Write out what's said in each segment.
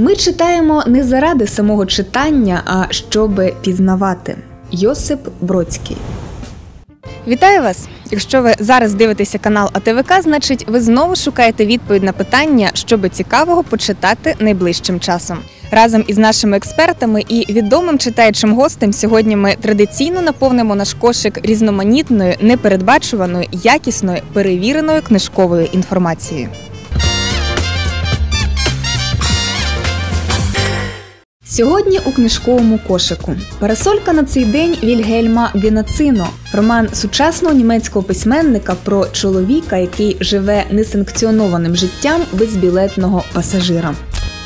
Ми читаємо не заради самого читання, а щоби пізнавати. Йосип Бродський. Вітаю вас! Якщо ви зараз дивитеся канал АТВК, значить ви знову шукаєте відповідь на питання, що би цікавого почитати найближчим часом. Разом із нашими експертами і відомим читаючим гостем сьогодні ми традиційно наповнимо наш кошик різноманітною, непередбачуваною, якісною, перевіреною книжковою інформацією. Сьогодні у книжковому кошику парасолька на цей день Вільгельма Генацино, роман сучасного німецького письменника про чоловіка, який живе несанкціонованим життям безбілетного пасажира.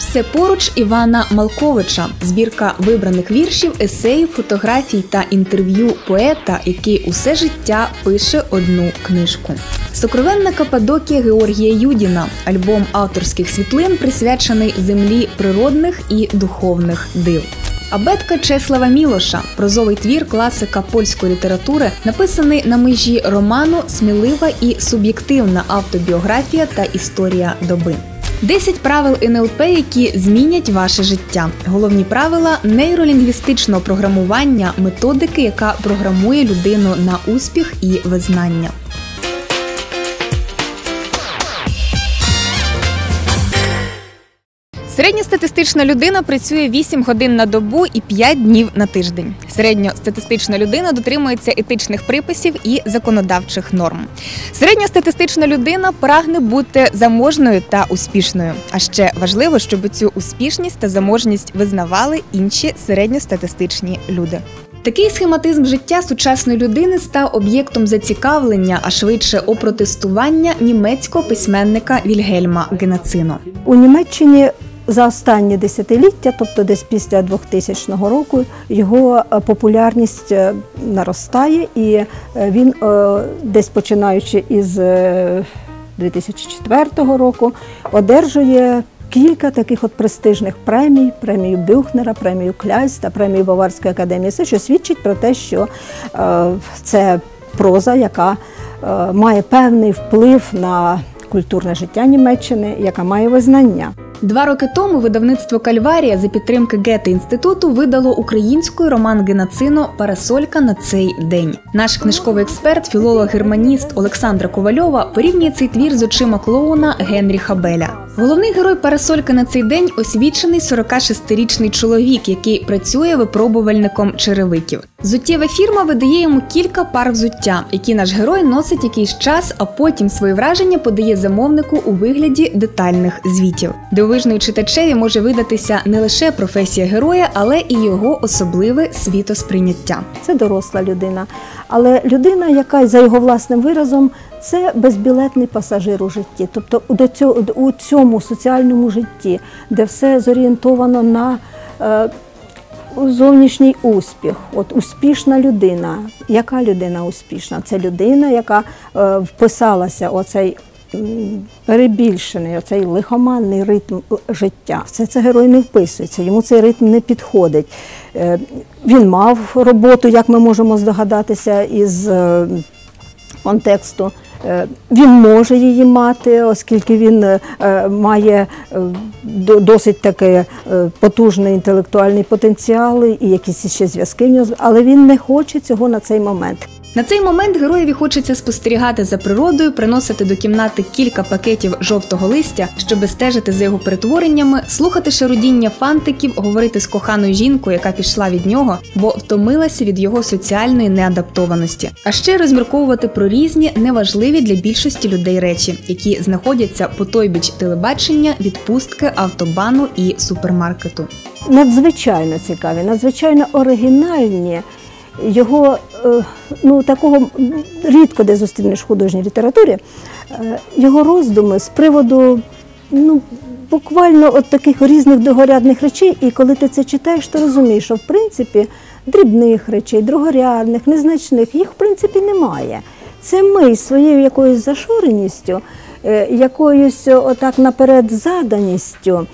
Все поруч Івана Малковича, збірка вибраних віршів, есеїв, фотографій та інтерв'ю поета, який усе життя пише одну книжку. Сокровенна Кападокія Георгія Юдіна, альбом авторських світлин, присвячений землі природних і духовних див. Абетка Чеслава Мілоша, прозовий твір класика польської літератури, написаний на межі роману Смілива і суб'єктивна автобіографія та історія доби. 10 правил НЛП, які змінять ваше життя. Головні правила нейролінгвістичного програмування, методики, яка програмує людину на успіх і визнання. Середньостатистична людина працює 8 годин на добу і 5 днів на тиждень. Середньостатистична людина дотримується етичних приписів і законодавчих норм. Середньостатистична людина прагне бути заможною та успішною. А ще важливо, щоб цю успішність та заможність визнавали інші середньостатистичні люди. Такий схематизм життя сучасної людини став об'єктом зацікавлення, а швидше опротестування німецького письменника Вільгельма Генацино. У Німеччині за останні десятиліття, тобто десь після 2000 року, його е, популярність е, наростає, і е, він десь починаючи із 2004 року одержує. Кілька таких от престижних премій: премію Бюхнера, премію Кляйста, премію Баварської академії, все, що свідчить про те, що це проза, яка має певний вплив на культурне життя Німеччини, яка має визнання. Два роки тому видавництво Кальварія за підтримки Гети інституту видало українською роман Генацино Парасолька на цей день. Наш книжковий експерт, філолог-германіст Олександра Ковальова порівнює цей твір з очима клоуна Генріха Беля. Головний герой Парасолька на цей день освічений 46-річний чоловік, який працює випробувальником черевиків. Зуттєва фірма видає йому кілька пар взуття, які наш герой носить якийсь час, а потім свої враження подає замовнику у вигляді детальних звітів. Дивовижною читачеві може видатися не лише професія героя, але і його особливе світосприйняття. Це доросла людина, але людина, яка за його власним виразом. Це безбілетний пасажир у житті, тобто до цього у цьому соціальному житті, де все зорієнтовано на е, зовнішній успіх. От успішна людина. Яка людина успішна? Це людина, яка е, вписалася оцей перебільшений, оцей лихоманний ритм життя. Все це герой не вписується, йому цей ритм не підходить. Е, він мав роботу, як ми можемо здогадатися, із е, контексту. Е, він може її мати, оскільки він має досить такий потужний інтелектуальний потенціал і якісь ще зв'язки в нього, але він не хоче цього на цей момент. На цей момент героєві хочеться спостерігати за природою, приносити до кімнати кілька пакетів жовтого листя, щоб стежити за його перетвореннями, слухати шарудіння фантиків, говорити з коханою жінкою, яка пішла від нього, бо втомилася від його соціальної неадаптованості. А ще розмірковувати про різні неважливі для більшості людей речі, які знаходяться по той біч телебачення, відпустки, автобану і супермаркету. Надзвичайно цікаві, надзвичайно оригінальні його е, ну, такого рідко де зустрінеш в художній літературі, е, його роздуми з приводу ну, буквально от таких різних догорядних речей, і коли ти це читаєш, то розумієш, що в принципі дрібних речей, другорядних, незначних, їх в принципі немає. Це ми своєю якоюсь зашуреністю, е, якоюсь отак наперед заданістю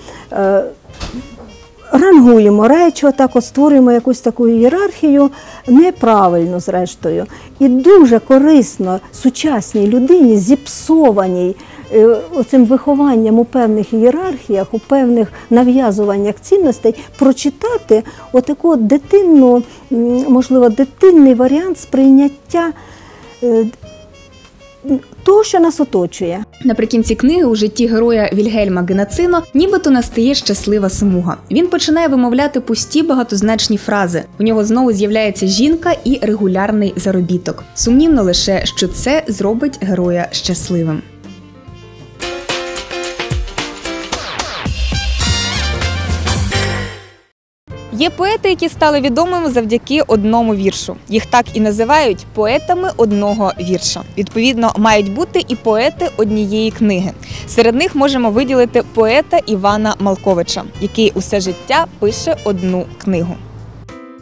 рангуємо речі, отак от створюємо якусь таку ієрархію неправильно, зрештою. І дуже корисно сучасній людині, зіпсованій е, оцим вихованням у певних ієрархіях, у певних нав'язуваннях цінностей, прочитати отаку дитинну, можливо, дитинний варіант сприйняття. Того, що нас оточує. Наприкінці книги у житті героя Вільгельма Генацино нібито настає щаслива смуга. Він починає вимовляти пусті багатозначні фрази. У нього знову з'являється жінка і регулярний заробіток. Сумнівно лише, що це зробить героя щасливим. Є поети, які стали відомими завдяки одному віршу. Їх так і називають поетами одного вірша. Відповідно, мають бути і поети однієї книги. Серед них можемо виділити поета Івана Малковича, який усе життя пише одну книгу.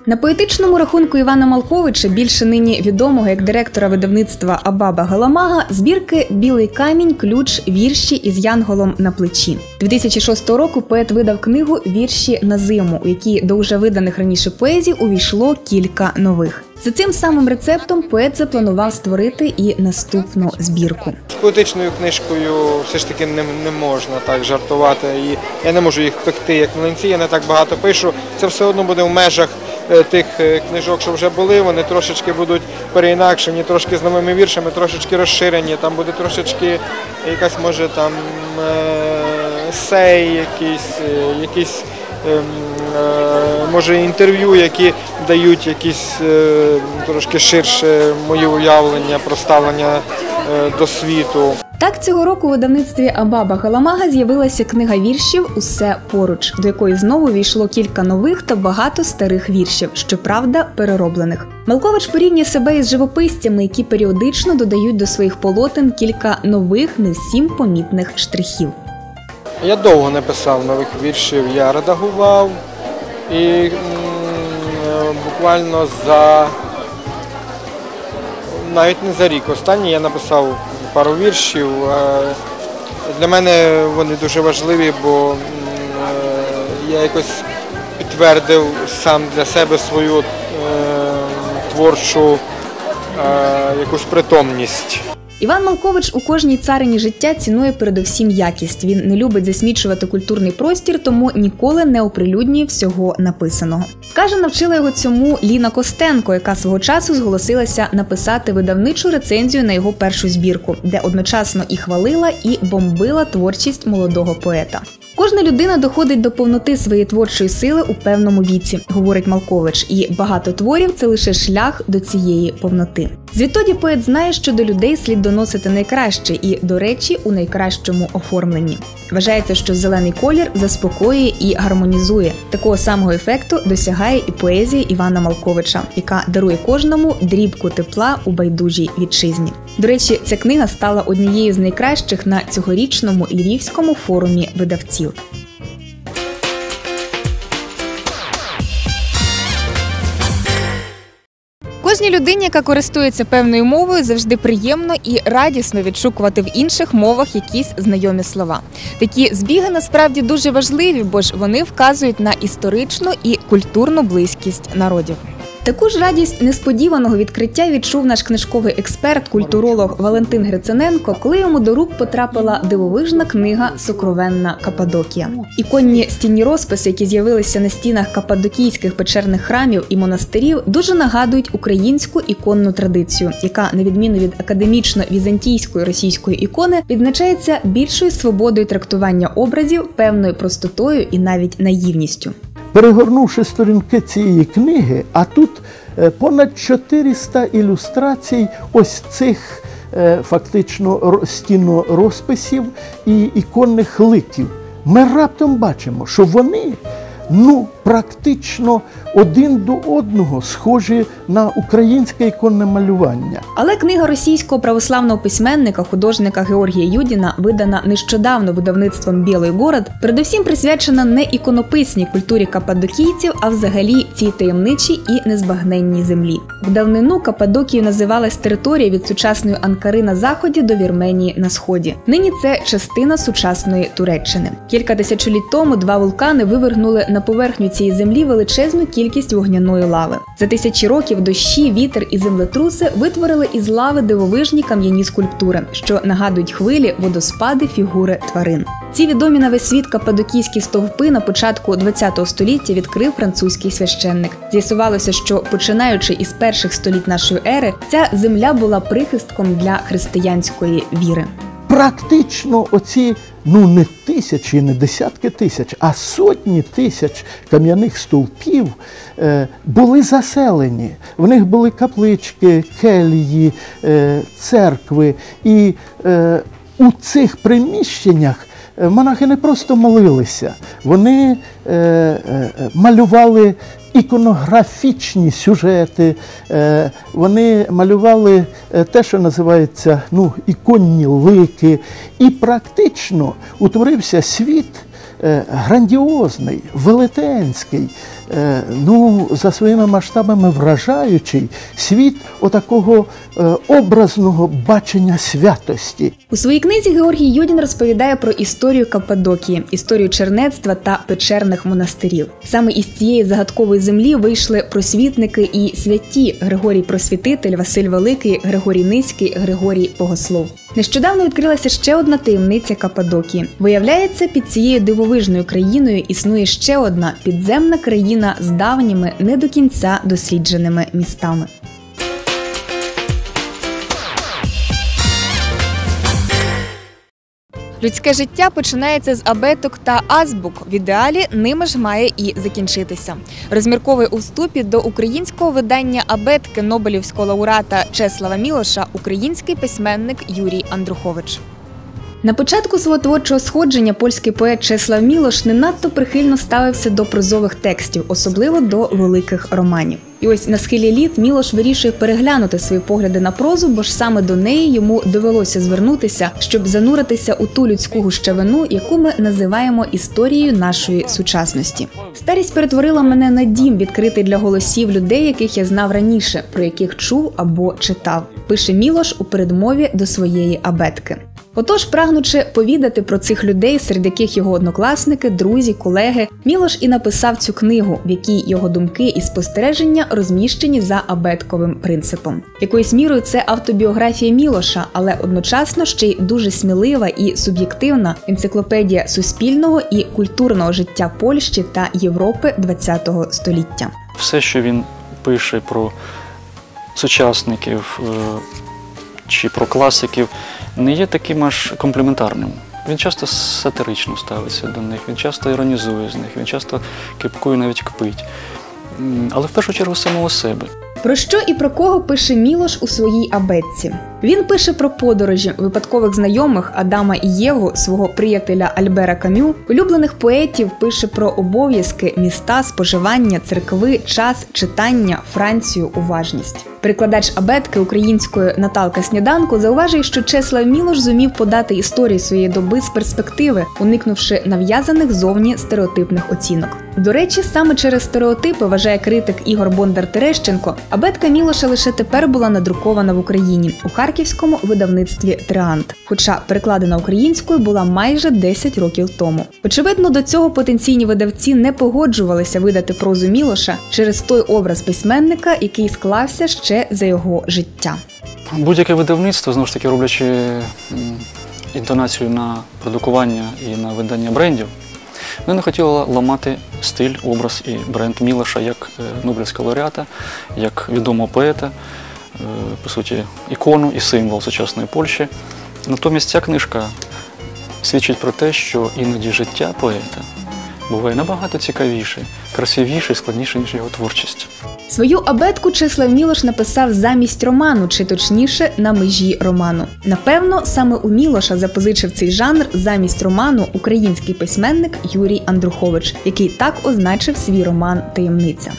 На поетичному рахунку Івана Малковича, більше нині відомого як директора видавництва Абаба Галамага, збірки Білий камінь, ключ, вірші із Янголом на плечі. 2006 року поет видав книгу Вірші на зиму, у якій до вже виданих раніше поезій увійшло кілька нових. За цим самим рецептом поет запланував створити і наступну збірку. З поетичною книжкою все ж таки не, не можна так жартувати. І я не можу їх пекти як млинці, я не так багато пишу. Це все одно буде в межах тих е, книжок, що вже були. Вони трошечки будуть переінакшені, трошки з новими віршами, трошечки розширені. Там буде трошечки якась може там е, сей, якісь, е, якісь. ем, е, Може інтерв'ю, які дають якісь е, трошки ширше моє уявлення про ставлення е, до світу. Так цього року у видавництві Абаба Галамага з'явилася книга віршів Усе поруч, до якої знову війшло кілька нових та багато старих віршів, щоправда, перероблених. Малкович порівнює себе із живописцями, які періодично додають до своїх полотен кілька нових, не всім помітних штрихів. Я довго не писав нових віршів, я редагував і м, е, буквально за навіть не за рік. Останній я написав пару віршів. Е, Для мене вони дуже важливі, бо е, я якось підтвердив сам для себе свою е, творчу якусь притомність. Іван Малкович у кожній царині життя цінує передовсім якість. Він не любить засмічувати культурний простір, тому ніколи не оприлюднює всього написаного. Каже, навчила його цьому Ліна Костенко, яка свого часу зголосилася написати видавничу рецензію на його першу збірку, де одночасно і хвалила, і бомбила творчість молодого поета. Кожна людина доходить до повноти своєї творчої сили у певному віці, говорить Малкович, і багато творів це лише шлях до цієї повноти. Звідтоді поет знає, що до людей слід доносити найкраще і, до речі, у найкращому оформленні. Вважається, що зелений колір заспокоює і гармонізує. Такого самого ефекту досягає і поезія Івана Малковича, яка дарує кожному дрібку тепла у байдужій вітчизні. До речі, ця книга стала однією з найкращих на цьогорічному львівському форумі видавців. Кожній людині, яка користується певною мовою, завжди приємно і радісно відшукувати в інших мовах якісь знайомі слова. Такі збіги насправді дуже важливі, бо ж вони вказують на історичну і культурну близькість народів. Таку ж радість несподіваного відкриття відчув наш книжковий експерт, культуролог Валентин Грицененко, коли йому до рук потрапила дивовижна книга Сокровенна Кападокія. Іконні стінні розписи, які з'явилися на стінах кападокійських печерних храмів і монастирів, дуже нагадують українську іконну традицію, яка, на відміну від академічно-візантійської російської ікони, відзначається більшою свободою трактування образів, певною простотою і навіть наївністю. Перегорнувши сторінки цієї книги, а тут е, понад 400 ілюстрацій ось цих е, фактично ро- стінорозписів і іконних ликів. Ми раптом бачимо, що вони ну, практично один до одного схожі на українське іконне малювання. Але книга російського православного письменника, художника Георгія Юдіна, видана нещодавно видавництвом Білий город, передусім присвячена не іконописній культурі кападокійців, а взагалі цій таємничій і незбагненній землі. В давнину Кападокію називалась територія від сучасної Анкари на заході до Вірменії на сході. Нині це частина сучасної Туреччини. Кілька тисячоліть тому два вулкани вивергнули на поверхню цієї землі величезну кількість вогняної лави. За тисячі років дощі, вітер і землетруси витворили із лави дивовижні кам'яні скульптури, що нагадують хвилі, водоспади, фігури тварин. Ці відомі на весь світ кападокійські стовпи на початку ХХ століття відкрив французький священник. З'ясувалося, що починаючи із перших століть нашої ери, ця земля була прихистком для християнської віри. Практично оці ну не тисячі, не десятки тисяч, а сотні тисяч кам'яних стовпів е, були заселені. В них були каплички, келії, е, церкви. І е, у цих приміщеннях монахи не просто молилися, вони е, е, малювали іконографічні сюжети, е, вони малювали е, те, що називається ну, іконні лики, і практично утворився світ е, грандіозний, велетенський, е, ну, за своїми масштабами вражаючий світ отакого е, образного бачення святості. У своїй книзі Георгій Юдін розповідає про історію Каппадокії, історію чернецтва та печерних монастирів. Саме із цієї загадкової землі вийшли просвітники і святі Григорій Просвітитель, Василь Великий, Григорій Низький, Григорій Богослов. Нещодавно відкрилася ще одна таємниця Кападокії. Виявляється, під цією дивовижною країною існує ще одна підземна країна з давніми, не до кінця дослідженими містами. Людське життя починається з абеток та азбук. В ідеалі ними ж має і закінчитися. Розмірковує у вступі до українського видання абетки Нобелівського лауреата Чеслава Мілоша український письменник Юрій Андрухович. На початку свого творчого сходження польський поет Чеслав Мілош не надто прихильно ставився до прозових текстів, особливо до великих романів. І ось на схилі літ Мілош вирішує переглянути свої погляди на прозу, бо ж саме до неї йому довелося звернутися, щоб зануритися у ту людську гущавину, яку ми називаємо історією нашої сучасності. Старість перетворила мене на дім, відкритий для голосів людей, яких я знав раніше, про яких чув або читав. Пише Мілош у передмові до своєї абетки. Отож, прагнучи повідати про цих людей, серед яких його однокласники, друзі, колеги, Мілош і написав цю книгу, в якій його думки і спостереження розміщені за абетковим принципом. Якоюсь мірою це автобіографія Мілоша, але одночасно ще й дуже смілива і суб'єктивна енциклопедія суспільного і культурного життя Польщі та Європи ХХ століття. Все, що він пише про сучасників е, чи про класиків, не є таким аж компліментарним. Він часто сатирично ставиться до них, він часто іронізує з них, він часто кипкує навіть кпить. Але в першу чергу самого себе. Про що і про кого пише Мілош у своїй абетці? Він пише про подорожі випадкових знайомих Адама і Єву, свого приятеля Альбера Камю, улюблених поетів пише про обов'язки, міста, споживання, церкви, час, читання, Францію, уважність. Перекладач абетки української Наталка Сніданко зауважує, що Чеслав Мілош зумів подати історію своєї доби з перспективи, уникнувши нав'язаних зовні стереотипних оцінок. До речі, саме через стереотипи вважає критик Ігор Бондар Терещенко. Абетка Мілоша лише тепер була надрукована в Україні у харківському видавництві Триант, хоча перекладена українською була майже 10 років тому. Очевидно, до цього потенційні видавці не погоджувалися видати прозу Мілоша через той образ письменника, який склався ще за його життя. Будь-яке видавництво, знову ж таки, роблячи інтонацію на продукування і на видання брендів, вони не хотіли ламати стиль, образ і бренд Мілоша як е, Нобелівського лауреата, як відомого поета, по суті, ікону і символ сучасної Польщі. Натомість ця книжка свідчить про те, що іноді життя поета буває набагато цікавіший, красивіший, складніший, ніж його творчість. Свою абетку Числав Мілош написав замість роману, чи точніше на межі роману. Напевно, саме у Мілоша запозичив цей жанр замість роману український письменник Юрій Андрухович, який так означив свій роман Таємниця.